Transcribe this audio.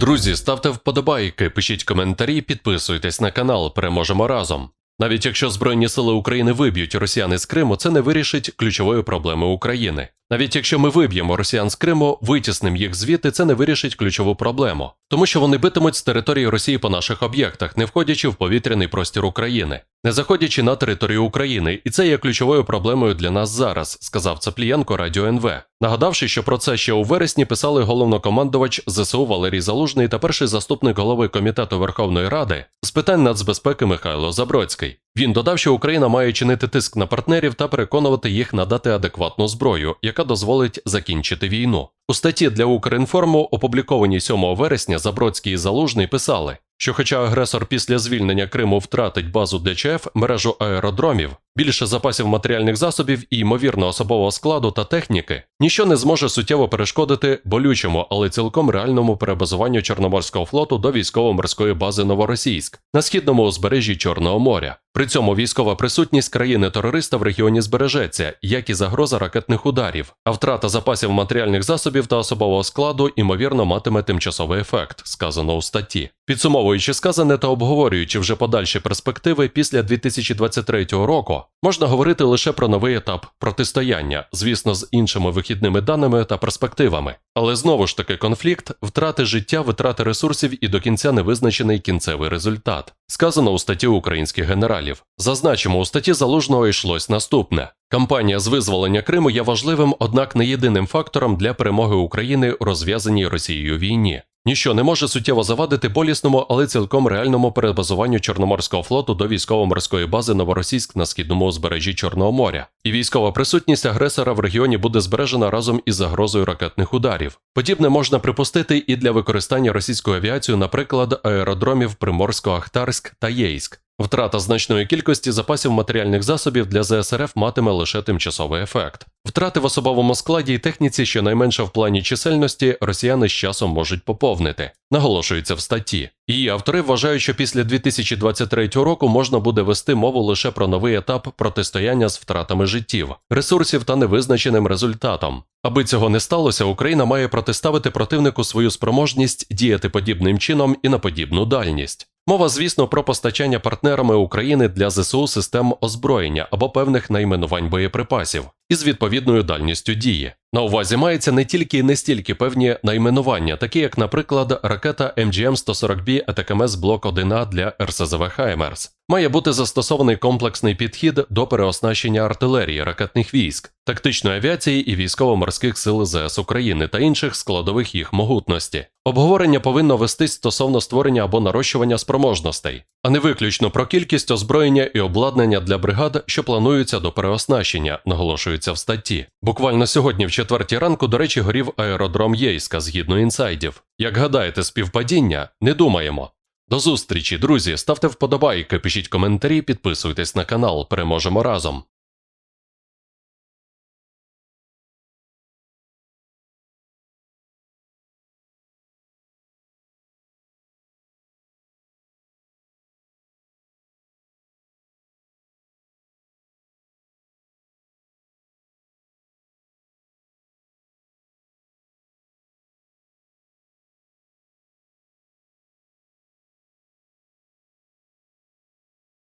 Друзі, ставте вподобайки, пишіть коментарі, підписуйтесь на канал. Переможемо разом. Навіть якщо Збройні сили України виб'ють росіяни з Криму, це не вирішить ключової проблеми України. Навіть якщо ми виб'ємо росіян з Криму, витісним їх звідти, це не вирішить ключову проблему, тому що вони битимуть з території Росії по наших об'єктах, не входячи в повітряний простір України, не заходячи на територію України, і це є ключовою проблемою для нас зараз, сказав Цаплієнко Радіо НВ, нагадавши, що про це ще у вересні писали головнокомандувач ЗСУ Валерій Залужний та перший заступник голови комітету Верховної Ради з питань нацбезпеки Михайло Забродський. Він додав, що Україна має чинити тиск на партнерів та переконувати їх надати адекватну зброю, яка дозволить закінчити війну. У статті для Укрінформу, опублікованій 7 вересня, Забродський і Залужний писали, що, хоча агресор після звільнення Криму втратить базу ДЧФ, мережу аеродромів, більше запасів матеріальних засобів і ймовірно особового складу та техніки, ніщо не зможе суттєво перешкодити болючому, але цілком реальному перебазуванню Чорноморського флоту до військово-морської бази Новоросійськ на східному узбережжі Чорного моря. При цьому військова присутність країни-терориста в регіоні збережеться, як і загроза ракетних ударів, а втрата запасів матеріальних засобів та особового складу ймовірно матиме тимчасовий ефект, сказано у статті. Підсумовуючи сказане та обговорюючи вже подальші перспективи після 2023 року, можна говорити лише про новий етап протистояння, звісно, з іншими вихідними даними та перспективами. Але знову ж таки конфлікт, втрати життя, витрати ресурсів і до кінця невизначений кінцевий результат. Сказано у статті українських генералів. Зазначимо, у статті залужного йшлось наступне. Кампанія з визволення Криму є важливим, однак не єдиним фактором для перемоги України у розв'язаній Росією війні. Ніщо не може суттєво завадити болісному, але цілком реальному перебазуванню Чорноморського флоту до військово-морської бази Новоросійськ на східному узбережжі Чорного моря. І військова присутність агресора в регіоні буде збережена разом із загрозою ракетних ударів. Подібне можна припустити і для використання російською авіацією, наприклад, аеродромів Приморсько-Ахтарськ та Єйськ. Втрата значної кількості запасів матеріальних засобів для ЗСРФ матиме лише тимчасовий ефект. Втрати в особовому складі і техніці, щонайменше в плані чисельності, росіяни з часом можуть поповнити, наголошується в статті. Її автори вважають, що після 2023 року можна буде вести мову лише про новий етап протистояння з втратами життів, ресурсів та невизначеним результатом. Аби цього не сталося, Україна має протиставити противнику свою спроможність діяти подібним чином і на подібну дальність. Мова, звісно, про постачання партнерами України для ЗСУ систем озброєння або певних найменувань боєприпасів із відповідною дальністю дії. На увазі мається не тільки і не стільки певні найменування, такі як, наприклад, ракета MGM-140B АТКМС Блок 1А для РСЗВ «Хаймерс». Має бути застосований комплексний підхід до переоснащення артилерії, ракетних військ, тактичної авіації і військово-морських сил ЗС України та інших складових їх могутності. Обговорення повинно вестись стосовно створення або нарощування спроможностей, а не виключно про кількість озброєння і обладнання для бригад, що плануються до переоснащення, наголошується в статті. Буквально сьогодні, в четвертій ранку, до речі, горів аеродром Єйська згідно інсайдів. Як гадаєте, співпадіння? Не думаємо. До зустрічі, друзі. Ставте вподобайки, пишіть коментарі, підписуйтесь на канал. Переможемо разом.